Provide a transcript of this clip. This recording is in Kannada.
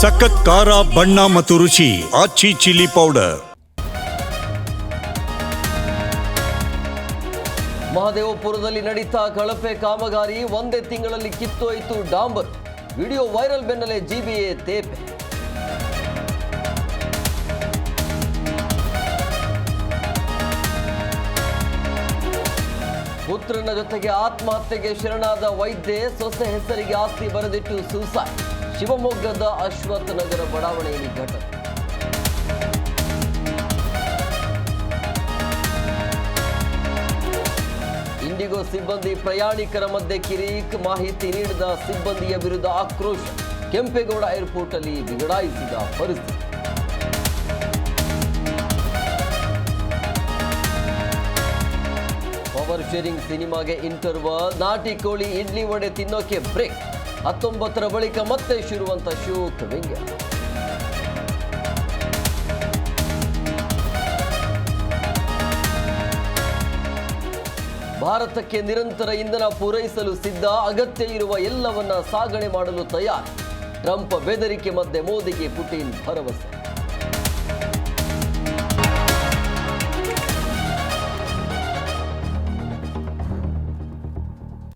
ಸಖತ್ ಖಾರ, ಬಣ್ಣ ಮತ್ತು ರುಚಿ, ಆಚಿ ಚಿಲ್ಲಿ ಪೌಡರ್. ಮಹದೇವಪುರದಲ್ಲಿ ನಡೀತಾ ಕಳಪೆ ಕಾಮಗಾರಿ ಒಂದೇ ತಿಂಗಳಲ್ಲಿ ಕಿತ್ತೋಯಿತು ಡಾಂಬರ್. ವಿಡಿಯೋ ವೈರಲ್ ಬೆನ್ನಲ್ಲೇ ಜಿಬಿಎ ತೇಪೆ. ಪುತ್ರನ ಜೊತೆಗೆ ಆತ್ಮಹತ್ಯೆಗೆ ಶರಣಾದ ವೈದ್ಯೆ, ಸೊಸೆ ಹೆಸರಿಗೆ ಆಸ್ತಿ ಬರೆದಿಟ್ಟು ಸೂಸೈಡ್ ಶಿವಮೊಗ್ಗದ ಅಶ್ವತ್ಥ ನಗರ ಬಡಾವಣೆಯಲ್ಲಿ ಘಟನೆ. ಇಂಡಿಗೋ ಸಿಬ್ಬಂದಿ ಪ್ರಯಾಣಿಕರ ಮಧ್ಯೆ ಕಿರೀಕ್ ಮಾಹಿತಿ ನೀಡಿದ ಸಿಬ್ಬಂದಿಯ ವಿರುದ್ಧ ಆಕ್ರೋಶ. ಕೆಂಪೇಗೌಡ ಏರ್ಪೋರ್ಟ್ ಅಲ್ಲಿ ಬಿಗಡಾಯಿಸಿದ ಪರಿಸ್ಥಿತಿ. ಪವರ್ ಶೇರಿಂಗ್ ಸಿನಿಮಾಗೆ ಇಂಟರ್ವಲ್, ನಾಟಿ ಕೋಳಿ, ಇಡ್ಲಿ ವಡೆ ತಿನ್ನೋಕೆ ಬ್ರೇಕ್. ಹತ್ತೊಂಬತ್ತರ ಬಳಿಕ ಮತ್ತೆ ಶುರುವಂತ ಶೋಕ್ ವ್ಯಂಗ್ಯ ಭಾರತಕ್ಕೆ ನಿರಂತರ ಇಂಧನ ಪೂರೈಸಲು ಸಿದ್ಧ, ಅಗತ್ಯ ಇರುವ ಎಲ್ಲವನ್ನ ಸಾಗಣೆ ಮಾಡಲು ತಯಾರು. ಟ್ರಂಪ್ ಬೆದರಿಕೆ ಮಧ್ಯೆ ಮೋದಿಗೆ ಪುಟಿನ್ ಭರವಸೆ.